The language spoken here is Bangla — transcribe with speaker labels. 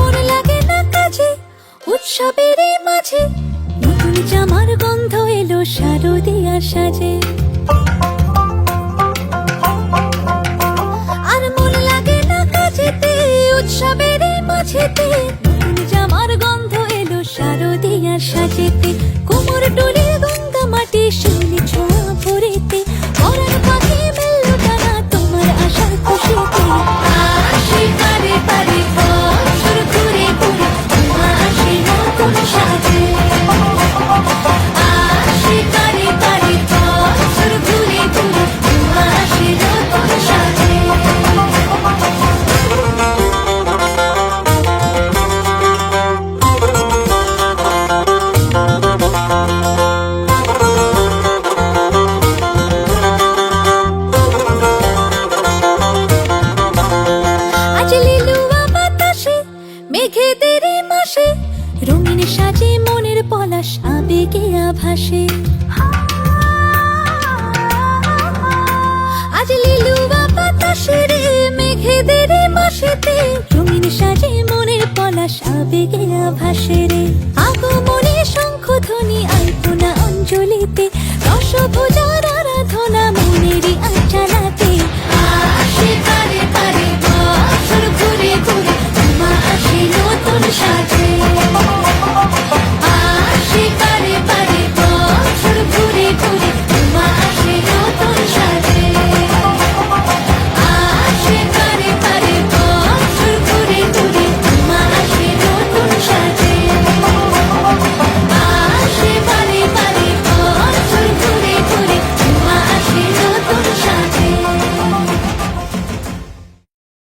Speaker 1: মনে লাগে না কাজে উৎসবের মাঝে। নতুন জামার গন্ধ এলো শারদিয়া সাজে। রঙিন সাজে মনের পলাশ, আবেগে আভাসে। আজ লিলুয়া বাতাসে রে মেঘেদের মাসেতে রঙিন সাজে মনের পলাশ, আবেগে আভাসে রে। আগমনে শঙ্খ ধ্বনি আলপনা অঞ্জলিতে রস আরাধনা মনেরই আচালাতে আসে পারে পারে বছর ঘুরে ঘুরে আসে নতুন সাজে।